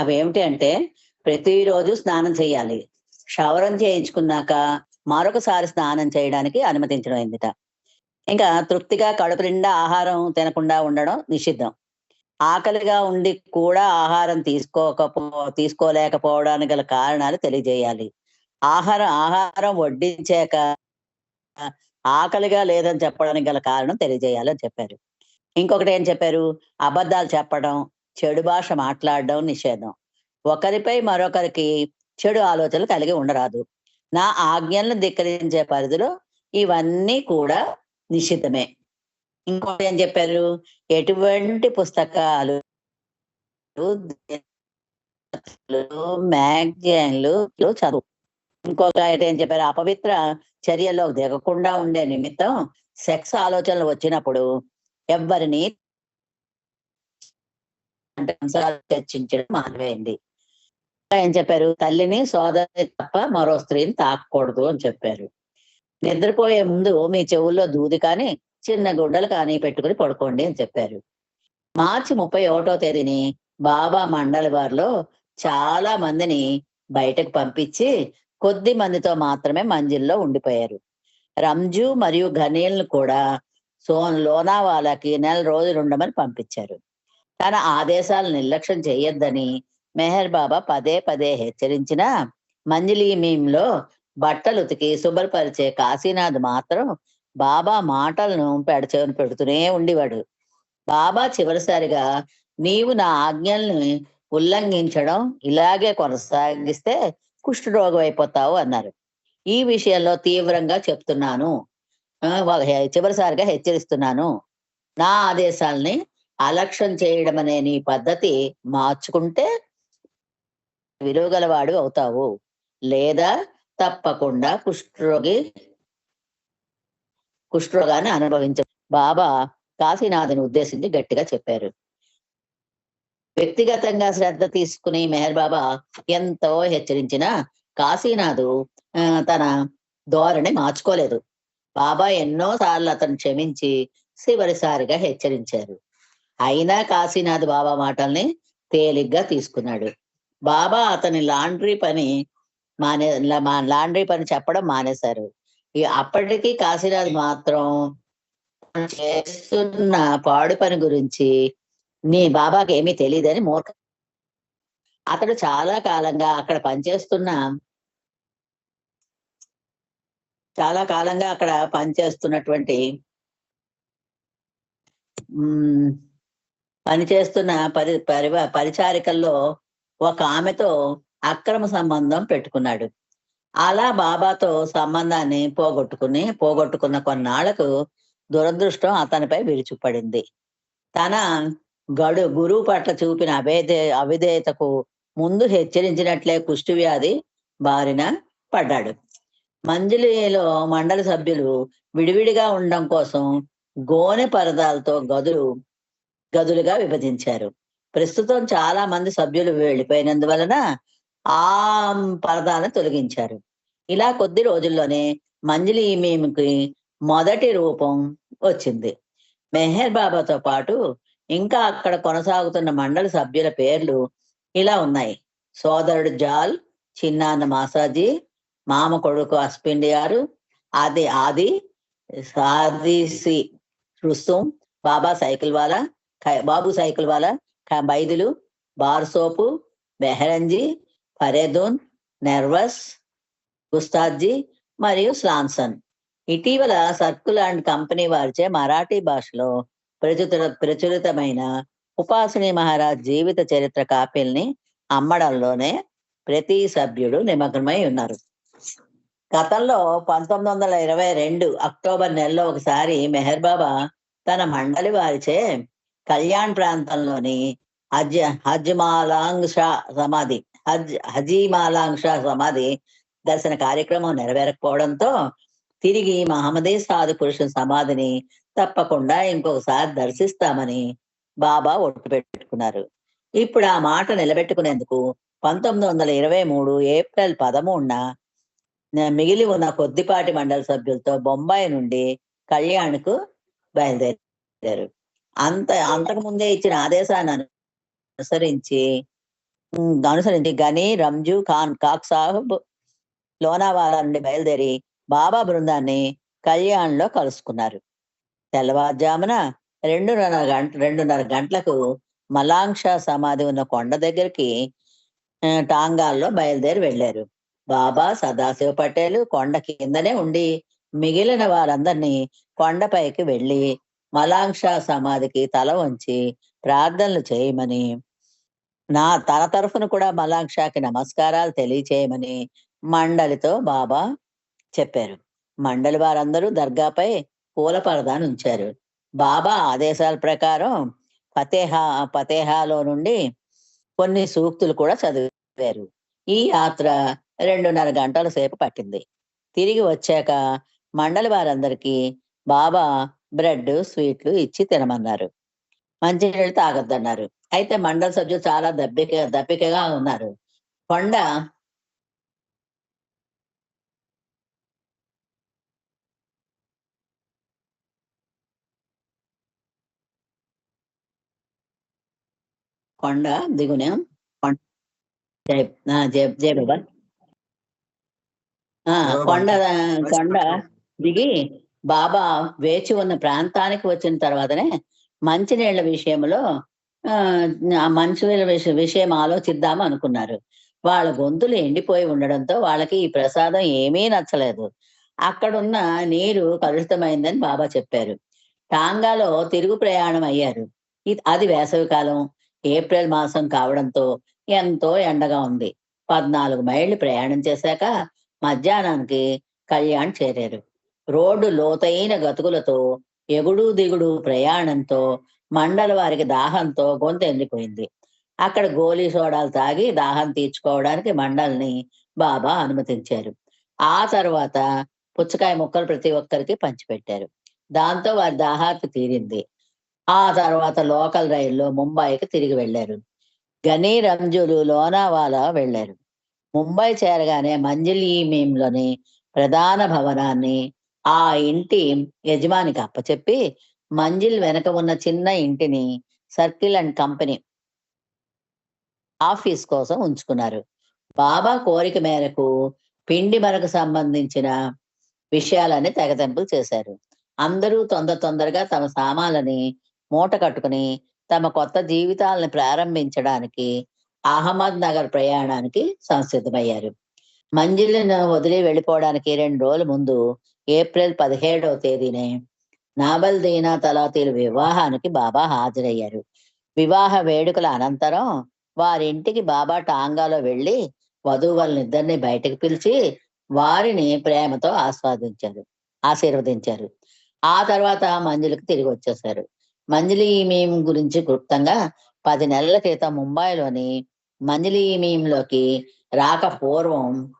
అవి ఏమిటి అంటే ప్రతిరోజు స్నానం చేయాలి. క్షవరం చేయించుకున్నాక మరొకసారి స్నానం చేయడానికి అనుమతించడమైందిట ఇంకా తృప్తిగా కడుపు నిండా ఆహారం తినకుండా ఉండడం నిషిద్ధం. ఆకలిగా ఉండి కూడా ఆహారం తీసుకోకపో తీసుకోలేకపోవడానికి గల కారణాలు తెలియజేయాలి. ఆహారం ఆహారం వడ్డించాక ఆకలిగా లేదని చెప్పడానికి గల కారణం తెలియజేయాలని చెప్పారు. ఇంకొకటి ఏం చెప్పారు? అబద్ధాలు చెప్పడం చెడు భాష మాట్లాడడం నిషేధం. ఒకరిపై మరొకరికి చెడు ఆలోచనలు కలిగి ఉండరాదు. నా ఆజ్ఞలను ధిక్కరించే పరిధిలో ఇవన్నీ కూడా నిషిద్ధమే. ఇంకోటి ఏం చెప్పారు? ఎటువంటి పుస్తకాలు మ్యాగజైన్లు చదువు. ఇంకొక అయితే ఏం చెప్పారు? అపవిత్ర చర్యల్లో దిగకుండా ఉండే నిమిత్తం సెక్స్ ఆలోచనలు వచ్చినప్పుడు ఎవ్వరిని అంటే అంశాలు చర్చించడం మానవైంది ఏం చెప్పారు? తల్లిని సోదరి తప్ప మరో స్త్రీని తాకూడదు అని చెప్పారు. నిద్రపోయే ముందు మీ చెవుల్లో దూది కానీ చిన్న గుడ్డలు కానీ పెట్టుకుని పడుకోండి అని చెప్పారు. మార్చి ముప్పై ఒకటో తేదీని బాబా మండలి వారిలో చాలా మందిని బయటకు పంపించి కొద్ది మందితో మాత్రమే మంజిల్లో ఉండిపోయారు. రంజు మరియు ఘనీల్ను కూడా సో లోనావాలాకి నెల రోజులు ఉండమని పంపించారు. తన ఆదేశాలు నిర్లక్ష్యం చేయొద్దని మెహర్ బాబా పదే పదే హెచ్చరించిన మంజిలీ మీంలో బట్టలు ఉతికి శుభ్రపరిచే కాశీనాథ్ మాత్రం బాబా మాటలను పెడచెవిన పెడుతూనే ఉండేవాడు. బాబా చివరిసారిగా నీవు నా ఆజ్ఞల్ని ఉల్లంఘించడం ఇలాగే కొనసాగిస్తే కుష్ఠరోగం అయిపోతావు అన్నారు. ఈ విషయంలో తీవ్రంగా చెప్తున్నాను. చివరిసారిగా హెచ్చరిస్తున్నాను. నా ఆదేశాల్ని అలక్ష్యం చేయడం అనే నీ పద్ధతి మార్చుకుంటే విలువగలవాడు అవుతావు. లేదా తప్పకుండా కుష్ఠరోగి కుష్ఠరోగాన్ని అనుభవించ బాబా కాశీనాథుని ఉద్దేశించి గట్టిగా చెప్పారు. వ్యక్తిగతంగా శ్రద్ధ తీసుకుని మెహర్ బాబా ఎంతో హెచ్చరించిన కాశీనాథు తన ధోరణి మార్చుకోలేదు. బాబా ఎన్నో సార్లు అతను క్షమించి చివరిసారిగా హెచ్చరించారు. అయినా కాశీనాథ్ బాబా మాటల్ని తేలిగ్గా తీసుకున్నాడు. బాబా అతని లాండ్రీ పని మానే మా లాండ్రీ పని చెప్పడం మానేశారు. ఈ అప్పటికి కాశీనాథ్ మాత్రం చేస్తున్న పాడు పని గురించి నీ బాబాకి ఏమీ తెలియదని మూర్ఖ అతడు చాలా కాలంగా అక్కడ పనిచేస్తున్న చాలా కాలంగా అక్కడ పనిచేస్తున్నటువంటి ఉమ్, పనిచేస్తున్న పరి పరివ పరిచారికల్లో ఒక ఆమెతో అక్రమ సంబంధం పెట్టుకున్నాడు. అలా బాబాతో సంబంధాన్ని పోగొట్టుకుని పోగొట్టుకున్న కొన్నాళ్ళకు దురదృష్టం అతనిపై విరుచుపడింది తన గడు గురువు పట్ల చూపిన అభేదే అవిధేయతకు ముందు హెచ్చరించినట్లే కుష్టి వ్యాధి బారిన పడ్డాడు. మంజులిలో మండలి సభ్యులు విడివిడిగా ఉండడం కోసం గోనె పరదాలతో గదులు గదులుగా విభజించారు. ప్రస్తుతం చాలా మంది సభ్యులు వెళ్ళిపోయినందువలన ఆ పరదాలను తొలగించారు. ఇలా కొద్ది రోజుల్లోనే మంజలి మేమికి మొదటి రూపం వచ్చింది. మెహర్ బాబాతో పాటు ఇంకా అక్కడ కొనసాగుతున్న మండలి సభ్యుల పేర్లు ఇలా ఉన్నాయి. సోదరుడు జాల్ చిన్నాన్న మాసాజీ మామ కొడుకు అస్పిండియారు ఆది ఆది సాదిసి రుస్తుం బాబా సైకిల్ వాలా బాబు సైకిల్ వాళ్ళ బైదులు బార్ సోపు బెహరంజీ ఫరేదూన్ నెర్వస్ గుస్తాద్జీ మరియు స్లాన్సన్. ఇటీవల సర్కుల్ అండ్ కంపెనీ వారిచే మరాఠీ భాషలో ప్రచుర ప్రచురితమైన ఉపాసిని మహారాజ్ జీవిత చరిత్ర కాపీల్ని అమ్మడంలోనే ప్రతి సభ్యుడు నిమగ్నమై ఉన్నారు. గతంలో పంతొమ్మిది వందల ఇరవై రెండు అక్టోబర్ నెలలో ఒకసారి మెహర్ బాబా తన మండలి వారిచే కళ్యాణ్ ప్రాంతంలోని హజ్ హజ్మాలాంగ్ షా సమాధి హజ్ హజీమాలాంగ్ షా సమాధి దర్శన కార్యక్రమం నెరవేరకపోవడంతో తిరిగి మహమ్మదీ సాధు పురుషుని సమాధిని తప్పకుండా ఇంకొకసారి దర్శిస్తామని బాబా ఒట్టు పెట్టుకున్నారు. ఇప్పుడు ఆ మాట నిలబెట్టుకునేందుకు పంతొమ్మిది వందల ఇరవై మూడు ఏప్రిల్ పదమూడున మిగిలి ఉన్న కొద్దిపాటి మండలి సభ్యులతో బొంబాయి నుండి కళ్యాణ్కు బయలుదేరారు. అంత అంతకు ముందే ఇచ్చిన ఆదేశాన్ని అనుసరించి అనుసరించి గని రంజు ఖాన్ కాక్ సాహబ్ లోనావాలా నుండి బయలుదేరి బాబా బృందాన్ని కళ్యాణ్లో కలుసుకున్నారు. తెల్లవారుజామున రెండున్నర గంట రెండున్నర గంటలకు మలాంక్ష సమాధి ఉన్న కొండ దగ్గరికి టాంగాల్లో బయలుదేరి వెళ్ళారు. బాబా సదాశివ పటేల్ కొండ కిందనే ఉండి మిగిలిన వారందరినీ కొండపైకి వెళ్ళి మలాంక్ష సమాధికి తల వంచి ప్రార్థనలు చేయమని నా తన తరఫున కూడా మలాంక్షాకి నమస్కారాలు తెలియచేయమని మండలితో బాబా చెప్పారు. మండలి వారందరూ దర్గాపై పూల పరదాను ఉంచారు. బాబా ఆదేశాల ప్రకారం ఫతేహా ఫతేహాలో నుండి కొన్ని సూక్తులు కూడా చదివారు. ఈ యాత్ర రెండున్నర గంటల సేపు పట్టింది. తిరిగి వచ్చాక మండలి వారందరికీ బాబా బ్రెడ్ స్వీట్లు ఇచ్చి తినమన్నారు. మంచినీళ్ళు తాగొద్దన్నారు. అయితే మండలి సభ్యులు చాలా దప్పిక దప్పికగా ఉన్నారు. కొండ కొండ దిగునే కొండ జై ఆ, జై జై బాబా ఆ, కొండ కొండ దిగి బాబా వేచి ఉన్న ప్రాంతానికి వచ్చిన తర్వాతనే మంచినీళ్ళ విషయంలో ఆ మంచినీళ్ళ విష- విషయం ఆలోచిద్దాం అనుకున్నారు. వాళ్ళ గొంతులు ఎండిపోయి ఉండడంతో వాళ్ళకి ఈ ప్రసాదం ఏమీ నచ్చలేదు. అక్కడున్న నీరు కలుషితమైందని బాబా చెప్పారు. టాంగాలో తిరుగు ప్రయాణం అయ్యారు. ఇది అది వేసవి కాలం. ఏప్రిల్ మాసం కావడంతో ఎంతో ఎండగా ఉంది. పద్నాలుగు మైళ్ళు ప్రయాణం చేశాక మధ్యాహ్నానికి కళ్యాణ్ చేరారు. రోడ్డు లోతైన గతుకులతో ఎగుడు దిగుడు ప్రయాణంతో మండల వారికి దాహంతో గొంతు ఎండిపోయింది. అక్కడ గోలీ సోడాలు తాగి దాహం తీర్చుకోవడానికి మండల్ని బాబా అనుమతించారు. ఆ తర్వాత పుచ్చకాయ ముక్కలు ప్రతి ఒక్కరికి పంచిపెట్టారు. దాంతో వారి దాహార్తి తీరింది. ఆ తర్వాత లోకల్ రైల్లో ముంబైకి తిరిగి వెళ్ళారు. గనీ రంజులు లోనావాలా వెళ్ళారు. ముంబై చేరగానే మంజిలీమీంలోని ప్రధాన భవనాన్ని ఆ ఇంటి యజమానికి అప్పచెప్పి మంజిల్ వెనక ఉన్న చిన్న ఇంటిని సర్కిల్ అండ్ కంపెనీ ఆఫీస్ కోసం ఉంచుకున్నారు. బాబా కోరిక మేరకు పిండి మరకు సంబంధించిన విషయాలన్నీ తెగతెంపులు చేశారు. అందరూ తొందర తొందరగా తమ సామాన్లని మూట కట్టుకుని తమ కొత్త జీవితాలను ప్రారంభించడానికి అహ్మద్ నగర్ ప్రయాణానికి సంసిద్ధమయ్యారు. మంజిల్ను వదిలి వెళ్ళిపోవడానికి రెండు రోజుల ముందు ఏప్రిల్ పదిహేడవ తేదీనే నాబల్ దీనా తలాతీలు వివాహానికి బాబా హాజరయ్యారు. వివాహ వేడుకల అనంతరం వారింటికి బాబా టాంగాలో వెళ్ళి వధువులనిద్దరిని బయటకు పిలిచి వారిని ప్రేమతో ఆస్వాదించారు ఆశీర్వదించారు. ఆ తర్వాత మంజులకు తిరిగి వచ్చేసారు మంజలి ఈమీం గురించి క్లుప్తంగా పది నెలల క్రితం ముంబైలోని మంజలి ఈమీంలోకి రాక పూర్వం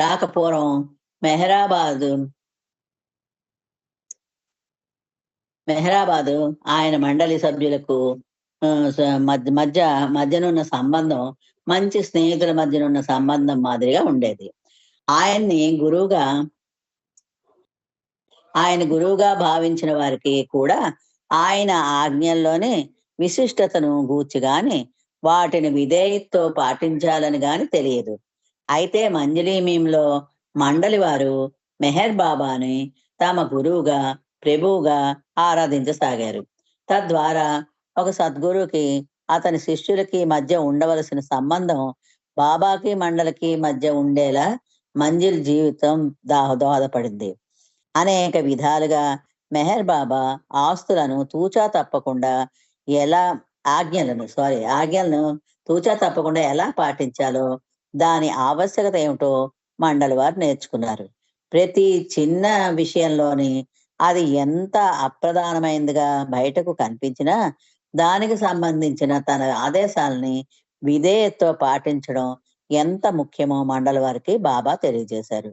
రాక మెహరాబాదు. మెహరాబాదు ఆయన మండలి సభ్యులకు మధ్య మధ్య మధ్యనున్న సంబంధం మంచి స్నేహితుల మధ్యనున్న సంబంధం మాదిరిగా ఉండేది. ఆయన్ని గురువుగా ఆయన గురువుగా భావించిన వారికి కూడా ఆయన ఆజ్ఞల్లోనే విశిష్టతను గూర్చి గాని వాటిని విధేయతతో పాటించాలని గాని తెలియదు. అయితే మంజలీమీంలో మండలి వారు మెహర్ బాబాని తమ గురువుగా ప్రభువుగా ఆరాధించసాగారు. తద్వారా ఒక సద్గురుకి అతని శిష్యులకి మధ్య ఉండవలసిన సంబంధం బాబాకి మండలికి మధ్య ఉండేలా మంజిల్ జీవితం దా దోహదపడింది అనేక విధాలుగా మెహర్ బాబా ఆస్తులను తూచా తప్పకుండా ఎలా ఆజ్ఞలను సారీ ఆజ్ఞలను తూచా తప్పకుండా ఎలా పాటించాలో దాని ఆవశ్యకత ఏమిటో మండలి వారు నేర్చుకున్నారు. ప్రతి చిన్న విషయంలోని అది ఎంత అప్రధానమైందిగా బయటకు కనిపించినా దానికి సంబంధించిన తన ఆదేశాలని విధేయతో పాటించడం ఎంత ముఖ్యమో మండలి వారికి బాబా తెలియజేశారు.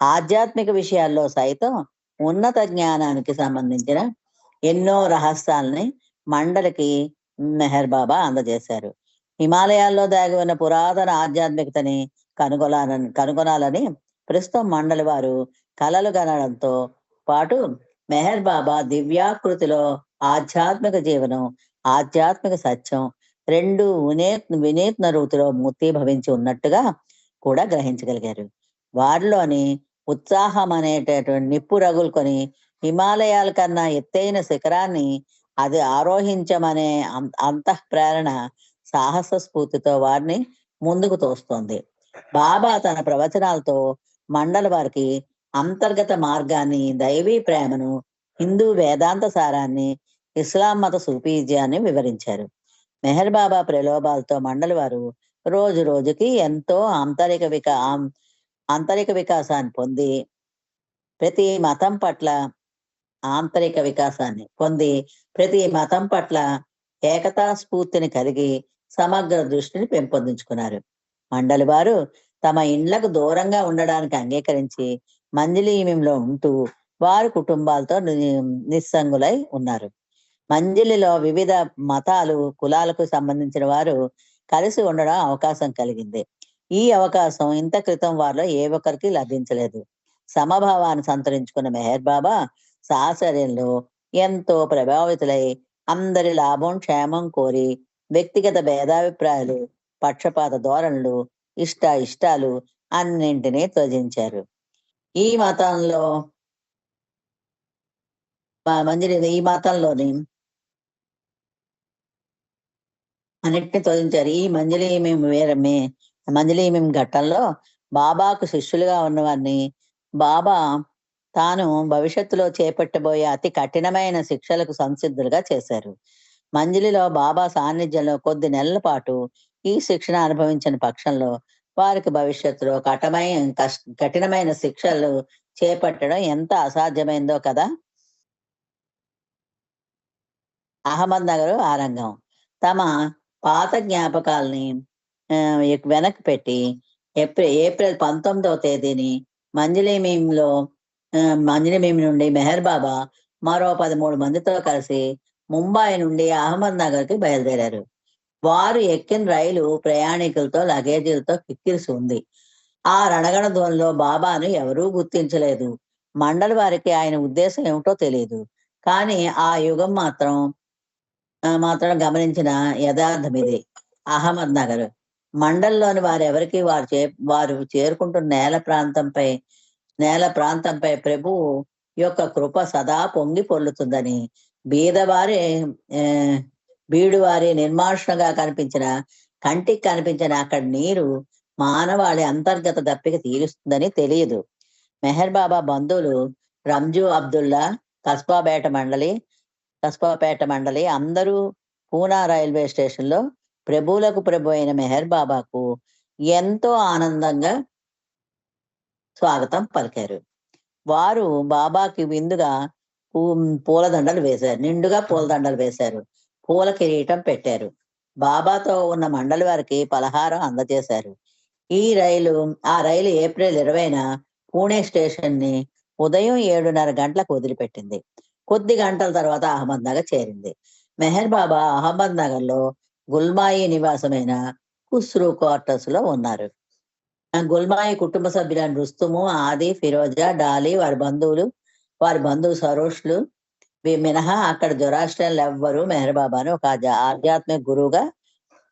ఆధ్యాత్మిక విషయాల్లో సైతం ఉన్నత జ్ఞానానికి సంబంధించిన ఎన్నో రహస్యాల్ని మండలికి మెహర్ బాబా అందజేశారు. హిమాలయాల్లో దాగి ఉన్న పురాతన ఆధ్యాత్మికతని కనుగొనాలని కనుగొనాలని ప్రస్తుతం మండలి వారు కలలు కనడంతో పాటు మెహర్ బాబా దివ్యాకృతిలో ఆధ్యాత్మిక జీవనం ఆధ్యాత్మిక సత్యం రెండు వినేత్ వినూత్న రీతిలో మూర్తి భవించి ఉన్నట్టుగా కూడా గ్రహించగలిగారు. వారిలోని ఉత్సాహం అనేటటువంటి నిప్పు రగులుకొని హిమాలయాల కన్నా ఎత్తైన శిఖరాన్ని అది ఆరోహించమనే అంత అంతః ప్రేరణ సాహస స్ఫూర్తితో వారిని ముందుకు తోస్తోంది. బాబా తన ప్రవచనాలతో మండల వారికి అంతర్గత మార్గాన్ని దైవీ ప్రేమను హిందూ వేదాంత సారాన్ని ఇస్లాం మత సూపీజ్యాన్ని వివరించారు. మెహర్ బాబా ప్రలోభాలతో మండలి వారు రోజు రోజుకి ఎంతో ఆంతరిక వికా ఆంతరిక వికాసాన్ని పొంది ప్రతి మతం పట్ల ఆంతరిక వికాసాన్ని పొంది ప్రతి మతం పట్ల ఏకతా స్ఫూర్తిని కలిగి సమగ్ర దృష్టిని పెంపొందించుకున్నారు. మండలి వారు తమ ఇండ్లకు దూరంగా ఉండడానికి అంగీకరించి మంజలీమిలో ఉంటూ వారి కుటుంబాలతో నిస్సంగులై ఉన్నారు. మంజిలిలో వివిధ మతాలు కులాలకు సంబంధించిన వారు కలిసి ఉండడం అవకాశం కలిగింది. ఈ అవకాశం ఇంత క్రితం వారిలో ఏ ఒక్కరికి లభించలేదు. సమభావాన్ని సంతరించుకున్న మెహర్ బాబా సాహచర్యంలో ఎంతో ప్రభావితులై అందరి లాభం క్షేమం కోరి వ్యక్తిగత భేదాభిప్రాయాలు పక్షపాత ధోరణులు ఇష్ట ఇష్టాలు అన్నింటినీ త్వజించారు ఈ మతంలో మంజరి ఈ మతంలోని అన్నిటిని తొలగించారు ఈ మంజలి మేము వేరే మంజలి మేము ఘట్టంలో బాబాకు శిష్యులుగా ఉన్నవారిని బాబా తాను భవిష్యత్తులో చేపట్టబోయే అతి కఠినమైన శిక్షలకు సంసిద్ధులుగా చేశారు. మంజలిలో బాబా సాన్నిధ్యంలో కొద్ది నెలల పాటు ఈ శిక్షణ అనుభవించిన పక్షంలో వారికి భవిష్యత్తులో కఠమైన కష్ట కఠినమైన శిక్షలు చేపట్టడం ఎంత అసాధ్యమైందో కదా? అహ్మద్ నగర్ ఆరంగం. తమ పాత జ్ఞాపకాలని వెనక్కి పెట్టి ఏప్రిల్ ఏప్రిల్ పంతొమ్మిదవ తేదీని మంజలీమీంలో మంజలీమీం నుండి మెహర్ బాబా మరో పదమూడు మందితో కలిసి ముంబై నుండి అహ్మద్ నగర్కి బయలుదేరారు. వారు ఎక్కిన రైలు ప్రయాణికులతో లగేజీలతో కిక్కిరిసి ఉంది. ఆ రణగణ ధ్వనిలో బాబాను ఎవరూ గుర్తించలేదు. మండలి వారికి ఆయన ఉద్దేశం ఏమిటో తెలియదు కానీ ఆ యుగం మాత్రం మాత్రం గమనించిన యథార్థం ఇది అహ్మద్ నగర్ మండలంలోని వారెవరికి వారు చే వారు చేరుకుంటున్న నేల ప్రాంతంపై నేల ప్రాంతంపై ప్రభు యొక్క కృప సదా పొంగి పొల్లుతుందని బీదవారి ఆ, బీడువారి నిర్మానుషంగా కనిపించిన కంటికి కనిపించిన అక్కడ నీరు మానవాళి అంతర్గత దప్పిక తీరుస్తుందని తెలియదు. మెహర్ బాబా బంధువులు రంజు అబ్దుల్లా కస్బాపేట మండలి కస్బాపేట మండలి అందరూ పూనా రైల్వే స్టేషన్లో ప్రభువులకు ప్రభు అయిన మెహర్ బాబాకు ఎంతో ఆనందంగా స్వాగతం పలికారు. వారు బాబాకి విందుగా పూలదండలు వేశారు. నిండుగా పూలదండలు వేశారు. పూల కిరీటం పెట్టారు. బాబాతో ఉన్న మండలి వారికి పలహారం అందజేశారు. ఈ రైలు ఆ రైలు ఏప్రిల్ ఇరవైన పూణే స్టేషన్ని ఉదయం ఏడున్నర గంటలకు వదిలిపెట్టింది. కొద్ది గంటల తర్వాత అహ్మద్ నగర్ చేరింది. మెహర్ బాబా అహ్మద్ నగర్లో గుల్మాయి నివాసమైన కుస్రూ క్వార్టర్స్లో ఉన్నారు గుల్మాయి కుటుంబ సభ్యులైన రుస్తుము ఆది ఫిరోజా డాలి వారి బంధువులు వారి బంధువు సరోష్లు. మినహా అక్కడ జొరాస్ట్రియన్లు ఎవ్వరూ మెహర్ బాబాను ఒక ఆధ్యాత్మిక గురువుగా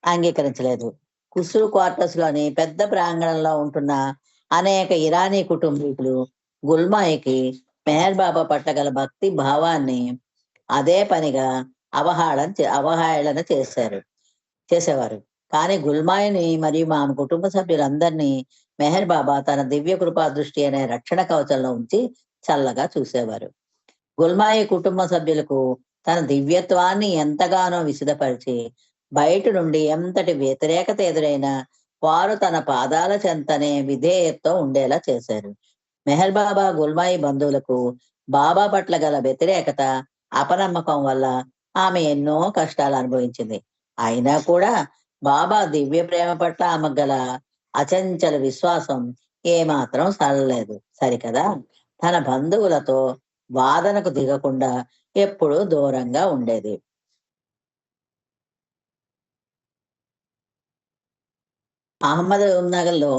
అంగీకరించలేదు. కుస్రు క్వార్టర్స్లోని పెద్ద ప్రాంగణంలో ఉంటున్న అనేక ఇరానీ కుటుంబీకులు గుల్మాయికి మెహర్ బాబా పట్ల గల భక్తి భావాన్ని అదే పనిగా అవహాళన అవహేళన చేశారు చేసేవారు. కానీ గుల్మాయిని మరియు మా కుటుంబ సభ్యులందరినీ మెహర్ బాబా తన దివ్య కృపా దృష్టి అనే రక్షణ కవచంలో ఉంచి చల్లగా చూసేవారు. గుల్మాయి కుటుంబ సభ్యులకు తన దివ్యత్వాన్ని ఎంతగానో విసిదపరిచి బయట నుండి ఎంతటి వ్యతిరేకత ఎదురైనా వారు తన పాదాల చెంతనే విధేయత్తో ఉండేలా చేశారు. మెహర్ బాబా గుల్మాయి బంధువులకు బాబా పట్ల గల వ్యతిరేకత అపనమ్మకం వల్ల ఆమె ఎన్నో కష్టాలు అనుభవించింది. అయినా కూడా బాబా దివ్య ప్రేమ పట్ల ఆమె గల అచంచల విశ్వాసం ఏమాత్రం సరలేదు సరికదా? తన బంధువులతో వాదనకు దిగకుండా ఎప్పుడూ దూరంగా ఉండేది. అహ్మద్ నగర్లో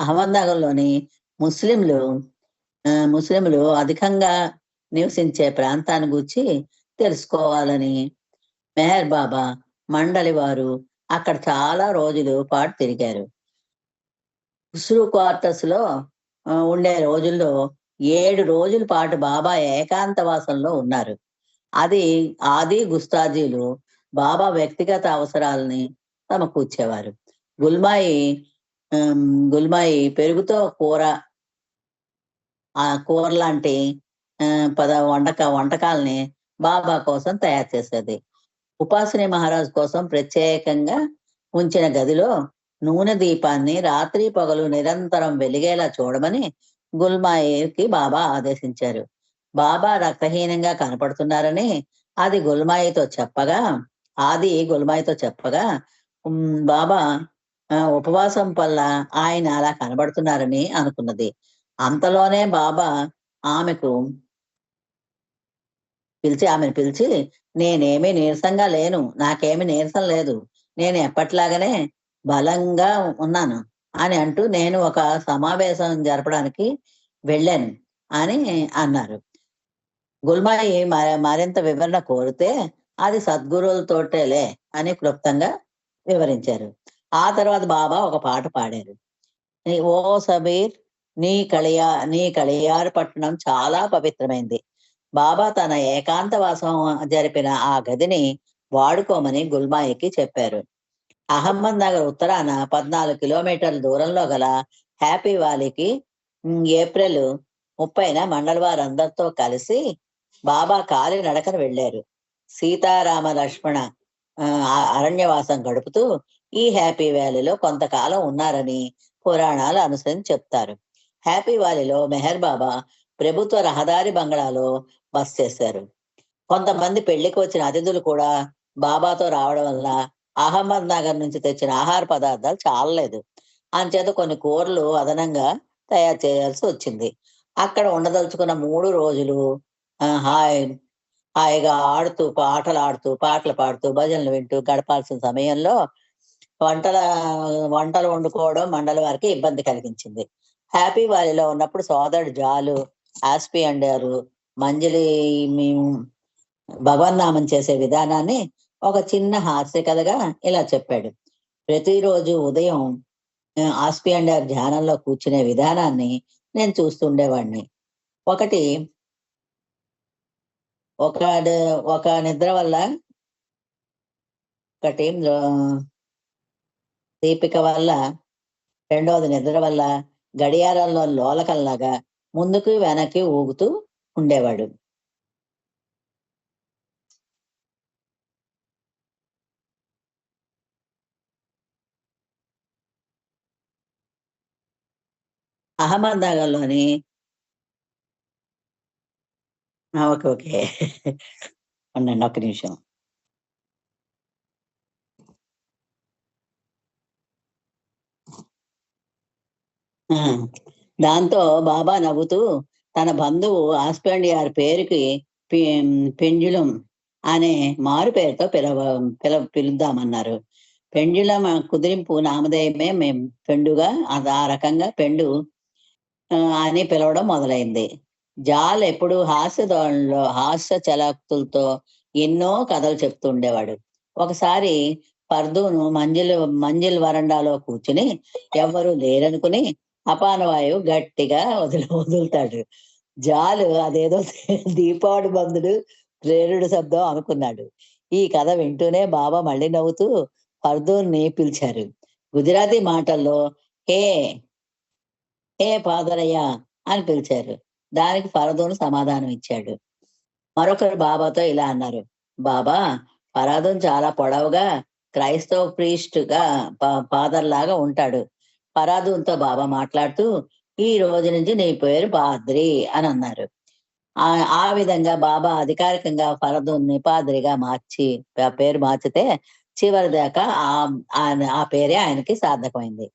అహ్మద్లోని ముస్లింలు ముస్లింలు అధికంగా నివసించే ప్రాంతాన్ని గురించి తెలుసుకోవాలని మెహర్ బాబా మండలి వారు అక్కడ చాలా రోజులు పాటు తిరిగారు. ఉస్రు క్వార్టర్స్లో ఉండే రోజుల్లో ఏడు రోజుల పాటు బాబా ఏకాంతవాసంలో ఉన్నారు. అది ఆది గుస్తాజీలు బాబా వ్యక్తిగత అవసరాలని సమకూర్చేవారు గుల్మాయి గుల్మాయి పెరుగుతో కూర ఆ కూర లాంటి పద వంటక వంటకాలని బాబా కోసం తయారు చేసేది. ఉపాసని మహారాజ్ కోసం ప్రత్యేకంగా ఉంచిన గదిలో నూనె దీపాన్ని రాత్రి పగలు నిరంతరం వెలిగేలా చూడమని గుల్మాయికి బాబా ఆదేశించారు. బాబా రక్తహీనంగా కనపడుతున్నారని అది గుల్మాయితో చెప్పగా ఆది గుల్మాయితో చెప్పగా బాబా ఉపవాసం వల్ల ఆయన అలా కనబడుతున్నారని అనుకున్నది. అంతలోనే బాబా ఆమెకు పిలిచి ఆమెను పిలిచి నేనేమీ నీరసంగా లేను నాకేమి నీరసం లేదు. నేను ఎప్పట్లాగానే బలంగా ఉన్నాను అని అంటూ నేను ఒక సమావేశం జరపడానికి వెళ్ళాను అని అన్నారు. గుల్మాయి మరింత వివరణ కోరితే అది సద్గురువులతోటేలే అని క్లుప్తంగా వివరించారు. ఆ తర్వాత బాబా ఒక పాట పాడారు. ఓ సబీర్ నీ కళియా నీ కళియారు పట్టణం చాలా పవిత్రమైంది. బాబా తన ఏకాంతవాసం జరిపిన ఆ గదిని వాడుకోమని గుల్మాయికి చెప్పారు. అహ్మద్ నగర్ ఉత్తరాన పద్నాలుగు కిలోమీటర్ల దూరంలో గల హ్యాపీ వాలీకి ఏప్రిల్ ముప్పైన మండల వారందరితో కలిసి బాబా కాలి నడకన వెళ్ళారు. సీతారామ లక్ష్మణ అరణ్యవాసం గడుపుతూ ఈ హ్యాపీ వ్యాలీలో కొంతకాలం ఉన్నారని పురాణాలు అనుసరించి చెప్తారు. హ్యాపీ వ్యాలీలో మెహర్ బాబా ప్రభుత్వ రహదారి బంగ్లాలో బస్ చేశారు. కొంతమంది పెళ్ళికి వచ్చిన అతిథులు కూడా బాబాతో రావడం వల్ల అహ్మద్ నగర్ నుంచి తెచ్చిన ఆహార పదార్థాలు చాలలేదు. అంచేత కొన్ని కూరలు అదనంగా తయారు చేయాల్సి వచ్చింది. అక్కడ ఉండదలుచుకున్న మూడు రోజులు హాయ్ హాయిగా ఆడుతూ పాటలు ఆడుతూ పాటలు పాడుతూ భజనలు వింటూ గడపాల్సిన సమయంలో వంటల వంటలు వండుకోవడం మండలి వారికి ఇబ్బంది కలిగించింది. హ్యాపీ వ్యాలీలో ఉన్నప్పుడు సోదరుడు జాలు ఆస్పి అండారు మంజలి మేము భగవన్నామం చేసే విధానాన్ని ఒక చిన్న హాస్య కథగా ఇలా చెప్పాడు. ప్రతిరోజు ఉదయం ఆ, ఆస్పి ధ్యానంలో కూర్చునే విధానాన్ని నేను చూస్తుండేవాడిని. ఒకటి ఒక ఒక నిద్ర వల్ల ఒకటి దీపిక వల్ల రెండవది నిద్ర వల్ల గడియారంలో లోలకల్లాగా ముందుకు వెనక్కి ఊగుతూ ఉండేవాడు. అహ్మద్నగర్లోని ఓకే ఓకే. ఉండండి ఒక్క నిమిషం. ఆ, దాంతో బాబా నవ్వుతూ తన బంధువు ఆస్పెండియార్ పేరుకి పె- పెంజులం అనే మారు పేరుతో పిలవ పిల పిలుద్దామన్నారు. పెంజులం కుదిరింపు నామధేయమే మేము పెండుగా ఆ రకంగా పెండు అని పిలవడం మొదలైంది. జాల్ ఎప్పుడు హాస్య ధోరణిలో హాస్య చలాక్తులతో ఎన్నో కథలు చెప్తూ ఉండేవాడు. ఒకసారి పర్దూను మంజిల్ మంజిల్ వరండాలో కూర్చుని ఎవరు లేరనుకుని అపానవాయువు గట్టిగా వదిలి వదులుతాడు. జాలు అదేదో దీపావళి బంధుడు ప్రేరుడు శబ్దం అనుకున్నాడు. ఈ కథ వింటూనే బాబా మళ్ళీ నవ్వుతూ పర్దూన్ని పిలిచారు. గుజరాతీ మాటల్లో హే హే పాదరయ్య అని పిలిచారు. దానికి ఫరదోను సమాధానం ఇచ్చాడు. మరొకరు బాబాతో ఇలా అన్నారు. బాబా ఫరాదూన్ చాలా పొడవుగా క్రైస్తవ ప్రీస్ట్గా ఫాదర్ లాగా ఉంటాడు. ఫరాదూన్తో బాబా మాట్లాడుతూ ఈ రోజు నుంచి నీ పేరు పాద్రి అని అన్నారు. ఆ ఆ విధంగా బాబా అధికారికంగా ఫరదూన్ని పాద్రిగా మార్చి పేరు మార్చితే చివరి దాకా ఆ ఆ పేరే ఆయనకి సార్థకమైంది.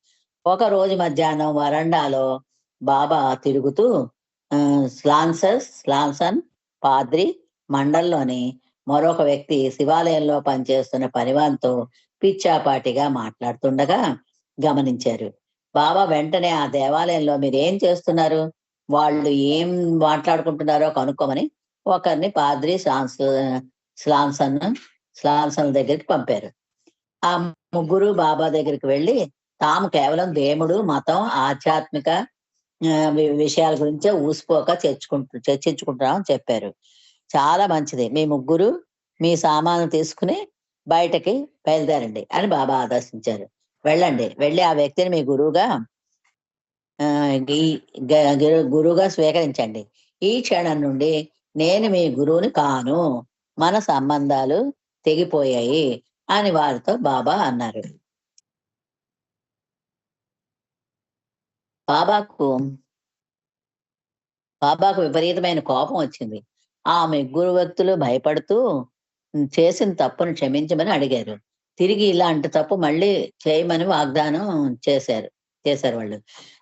ఒక రోజు మధ్యాహ్నం వరండాలో బాబా తిరుగుతూ ఆ, స్లాన్సస్ స్లాన్సన్ పాద్రి మండల్లోని మరొక వ్యక్తి శివాలయంలో పనిచేస్తున్న పనివాన్తో పిచ్చాపాటిగా మాట్లాడుతుండగా గమనించారు. బాబా వెంటనే ఆ దేవాలయంలో మీరు ఏం చేస్తున్నారు? వాళ్ళు ఏం మాట్లాడుకుంటున్నారో కనుక్కోమని ఒకరిని పాద్రి స్లాన్స్ స్లాన్సన్ స్లాన్సన్ దగ్గరికి పంపారు. ఆ ముగ్గురు బాబా దగ్గరికి వెళ్ళి తాము కేవలం దేవుడు మతం ఆధ్యాత్మిక విషయాల గురించే ఊసిపోక చర్చుకుంటు చర్చించుకుంటున్నామని చెప్పారు. చాలా మంచిది. మీ ముగ్గురు మీ సామాను తీసుకుని బయటకి బయలుదేరండి అని బాబా ఆదేశించారు. వెళ్ళండి. వెళ్ళి ఆ వ్యక్తిని మీ గురువుగా గురువుగా స్వీకరించండి. ఈ క్షణం నుండి నేను మీ గురువుని కాను. మన సంబంధాలు తెగిపోయాయి అని వారితో బాబా అన్నారు. బాబాకు బాబాకు విపరీతమైన కోపం వచ్చింది. ఆ ముగ్గురు వ్యక్తులు భయపడుతూ చేసిన తప్పును క్షమించమని అడిగారు. తిరిగి ఇలాంటి తప్పు మళ్ళీ చేయమని వాగ్దానం చేశారు చేశారు వాళ్ళు.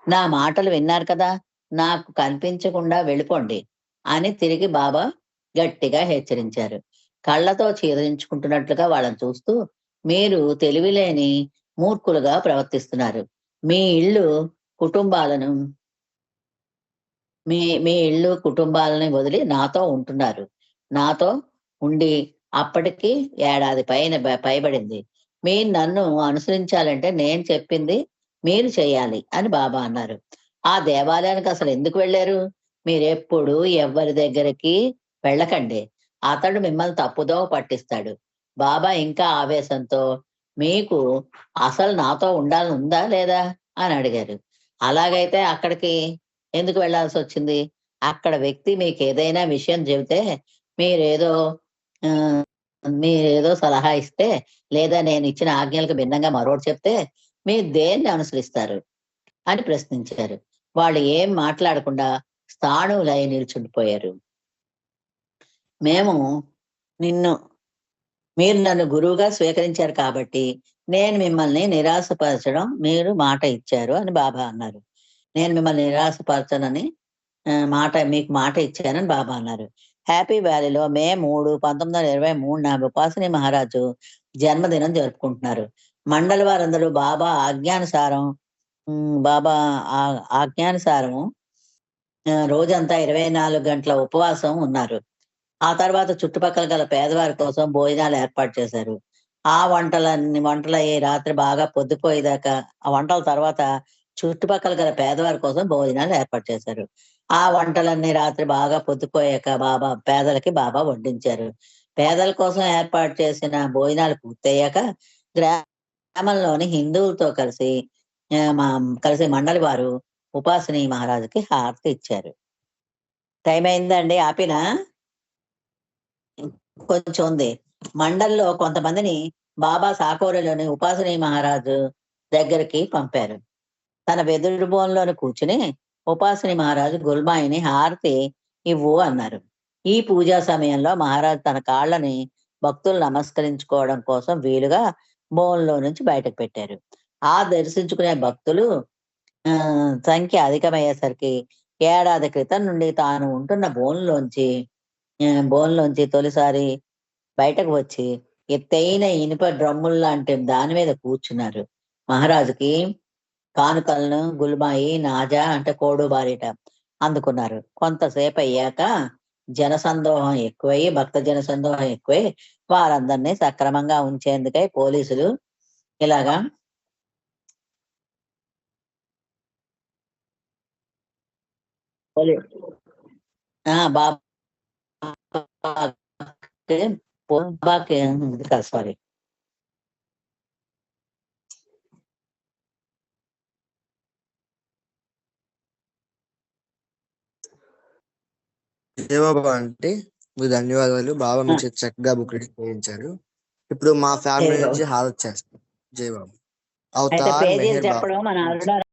నా మాటలు విన్నారు కదా నాకు కనిపించకుండా వెళ్ళిపోండి అని తిరిగి బాబా గట్టిగా హెచ్చరించారు. కళ్ళతో చీదరించుకుంటున్నట్లుగా వాళ్ళని చూస్తూ మీరు తెలివిలేని మూర్ఖులుగా ప్రవర్తిస్తున్నారు. మీ ఇల్లు కుటుంబాలను మీ మీ ఇళ్ళు కుటుంబాలని వదిలి నాతో ఉంటున్నారు. నాతో ఉండి అప్పటికి ఏడాది పైన పైబడింది. మీరు నన్ను అనుసరించాలంటే నేను చెప్పింది మీరు చేయాలి అని బాబా అన్నారు. ఆ దేవాలయానికి అసలు ఎందుకు వెళ్ళారు? మీరెప్పుడు ఎవరి దగ్గరికి వెళ్ళకండి. అతడు మిమ్మల్ని తప్పుదోవ పట్టిస్తాడు. బాబా ఇంకా ఆవేశంతో మీకు అసలు నాతో ఉండాలని ఉందా లేదా అని అడిగారు. అలాగైతే అక్కడికి ఎందుకు వెళ్ళాల్సి వచ్చింది? అక్కడ వ్యక్తి మీకు ఏదైనా విషయం చెబితే మీరేదో మీరేదో సలహా ఇస్తే లేదా నేను ఇచ్చిన ఆజ్ఞలకు భిన్నంగా మరొకటి చెప్తే మీరు దేన్ని అనుసరిస్తారు అని ప్రశ్నించారు. వాళ్ళు ఏం మాట్లాడకుండా స్థాణువులై నిల్చుండిపోయారు. మేము నిన్ను మీరు నన్ను గురువుగా స్వీకరించారు కాబట్టి నేను మిమ్మల్ని నిరాశపరచడం మీరు మాట ఇచ్చారు అని బాబా అన్నారు. నేను మిమ్మల్ని నిరాశపరచనని మాట మీకు మాట ఇచ్చానని బాబా అన్నారు. హ్యాపీ వ్యాలీలో మే మూడు పంతొమ్మిది వందల ఇరవై మూడున ఉపాసని మహారాజు జన్మదినం జరుపుకుంటున్నారు. మండలి వారందరూ బాబా ఆజ్ఞానుసారం బాబా ఆ- రోజంతా ఇరవై నాలుగు గంటల ఉపవాసం ఉన్నారు. ఆ తర్వాత చుట్టుపక్కల గల పేదవారి కోసం భోజనాలు ఏర్పాటు చేశారు. ఆ వంటలన్నీ వంటలు అయ్యి రాత్రి బాగా పొద్దుపోయేదాకా ఆ వంటల తర్వాత చుట్టుపక్కల గల పేదవారి కోసం భోజనాలు ఏర్పాటు చేశారు. ఆ వంటలన్నీ రాత్రి బాగా పొద్దుపోయాక బాబా పేదలకి బాబా వడ్డించారు. పేదల కోసం ఏర్పాటు చేసిన భోజనాలు పూర్తయ్యాక గ్రామంలోని హిందువులతో కలిసి మా కలిసి మండలి వారు ఉపాసని మహారాజుకి హారతి ఇచ్చారు. టైం అయిందండి ఆపినా? కొంచెం ఉంది. మండల్లో కొంతమందిని బాబా సాకోరలోని ఉపాసనీ మహారాజు దగ్గరికి పంపారు. తన వెదురు బోన్లోని కూర్చుని ఉపాసని మహారాజు గుల్మాయిని హారతి ఇవ్వు అన్నారు. ఈ పూజా సమయంలో మహారాజు తన కాళ్ళని భక్తులు నమస్కరించుకోవడం కోసం వీలుగా బోన్లో నుంచి బయటకు పెట్టారు. ఆ దర్శించుకునే భక్తులు ఆ సంఖ్య అధికమయ్యేసరికి ఏడాది క్రితం నుండి తాను ఉంటున్న బోన్లోంచి బోన్లోంచి తొలిసారి బయటకు వచ్చి ఎత్తైన ఇనుప డ్రమ్ముల లాంటి దాని మీద కూర్చున్నారు. మహారాజుకి కానుకలను గుల్మాయి నాజా అంటే కోడు బారిట అందుకున్నారు. కొంతసేపు అయ్యాక జనసందోహం ఎక్కువై భక్త జనసందోహం ఎక్కువై వారందరినీ సక్రమంగా ఉంచేందుకై పోలీసులు ఇలాగా బాబా సారీ ఏ బాబా అంటే మీకు ధన్యవాదాలు. బాబా మీ చేత చక్కగా బుక్ చేయించారు. ఇప్పుడు మా ఫ్యామిలీ. నుంచి హారత్ చేస్తాం. జై బాబా. అయితే అవతార్